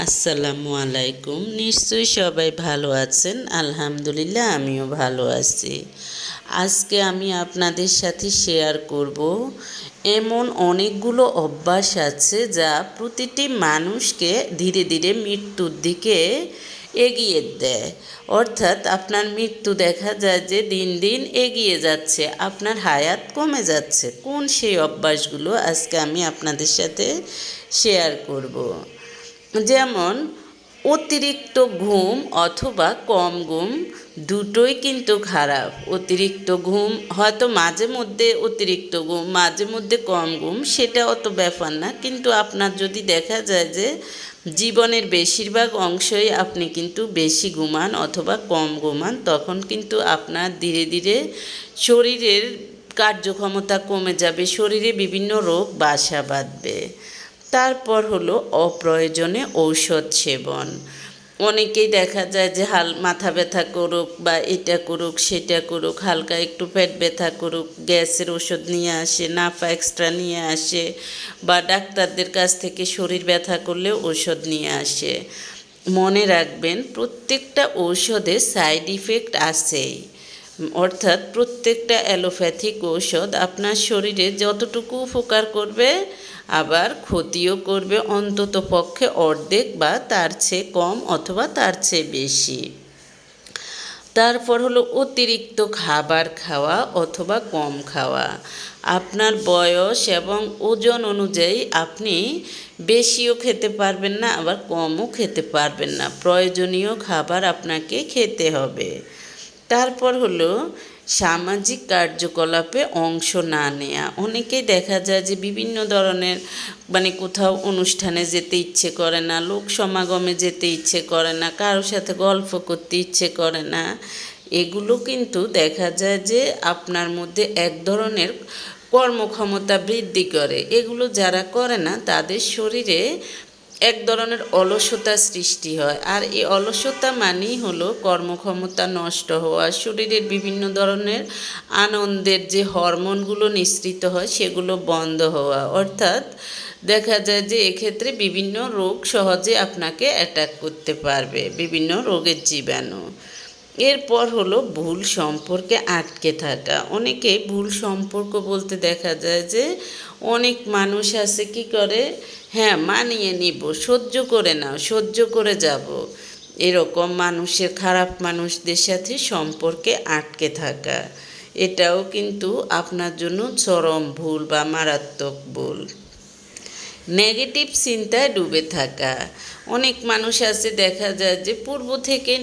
আসসালামু আলাইকুম। নিশ্চয়ই সবাই ভালো আছেন। আলহামদুলিল্লাহ, আমিও ভালো আছি। আজকে আমি আপনাদের সাথে শেয়ার করব এমন অনেকগুলো অভ্যাস আছে যা প্রতিটি মানুষকে ধীরে ধীরে মৃত্যুর দিকে এগিয়ে দেয়। অর্থাৎ আপনার মৃত্যু দেখা যায় যে দিন দিন এগিয়ে যাচ্ছে, আপনার হায়াত কমে যাচ্ছে। কোন সেই অভ্যাসগুলো আজকে আমি আপনাদের সাথে শেয়ার করব? যেমন, অতিরিক্ত ঘুম অথবা কম ঘুম দুটোই কিন্তু খারাপ। অতিরিক্ত ঘুম হয়তো মাঝে মধ্যে অতিরিক্ত ঘুম, মাঝে মধ্যে কম ঘুম, সেটা অত ব্যাপার না। কিন্তু আপনার যদি দেখা যায় যে, জীবনের বেশিরভাগ অংশই আপনি কিন্তু বেশি ঘুমান অথবা কম ঘুমান, তখন কিন্তু আপনার ধীরে ধীরে শরীরের কার্যক্ষমতা কমে যাবে, শরীরে বিভিন্ন রোগ, বাসা বাঁধবে। তারপর হলো অপ্রয়োজনে ঔষধ সেবন। অনেকেই দেখা যায় যে হাল মাথা ব্যথা করুক বা এটা করুক, সেটা করুক, হালকা একটু পেট ব্যথা করুক, গ্যাসের ওষুধ নিয়ে আসে, নাফা এক্সট্রা নিয়ে আসে বা ডাক্তারদের কাছ থেকে শরীর ব্যথা করলে ওষুধ নিয়ে আসে। মনে রাখবেন, প্রত্যেকটা ঔষধে সাইড ইফেক্ট আছেই। অর্থাৎ প্রত্যেকটা অ্যালোপ্যাথিক ঔষধ আপনার শরীরে যতটুকু উপকার করবে, আবার ক্ষতিও করবে অন্তত পক্ষে অর্ধেক বা তার চেয়ে কম অথবা তার চেয়ে বেশি। তারপর হলো অতিরিক্ত খাবার খাওয়া অথবা কম খাওয়া। আপনার বয়স এবং ওজন অনুযায়ী আপনি বেশিও খেতে পারবেন না, আবার কমও খেতে পারবেন না। প্রয়োজনীয় খাবার আপনাকে খেতে হবে। তারপর হলো সামাজিক কার্যকলাপে অংশ না নেয়া। অনেকেই দেখা যায় যে বিভিন্ন ধরনের মানে কোথাও অনুষ্ঠানে যেতে ইচ্ছে করে না, লোক সমাগমে যেতে ইচ্ছে করে না, কারোর সাথে গল্প করতে ইচ্ছে করে না। এগুলো কিন্তু দেখা যায় যে আপনার মধ্যে এক ধরনের কর্মক্ষমতা বৃদ্ধি করে। এগুলো যারা করে না, তাদের শরীরে এক ধরনের অলসতা সৃষ্টি হয়। আর এই অলসতা মানেই হলো কর্মক্ষমতা নষ্ট হওয়া। শরীরের বিভিন্ন ধরনের আনন্দের যে হরমোনগুলো নিঃসৃত হয়, সেগুলো বন্ধ হওয়া। অর্থাৎ দেখা যায় যে এক্ষেত্রে বিভিন্ন রোগ সহজে আপনাকে অ্যাটাক করতে পারবে। বিভিন্ন রোগের জীবাণু। এরপর হলো ভুল সম্পর্কে আটকে থাকা। অনেকে ভুল সম্পর্ক বলতে দেখা যায় যে, অনেক মানুষ আছে কি করে? হ্যাঁ মানিয়ে নিব, সহ্য করে নাও, সহ্য করে যাব। এরকম মানুষের, খারাপ মানুষদের সাথে সম্পর্কে আটকে থাকা। এটাও কিন্তু আপনার জন্য চরম ভুল বা মারাত্মক ভুল। নেগেটিভ চিন্তায় ডুবে থাকা। অনেক মানুষ আছে দেখা যায় যে, পূর্ব থেকে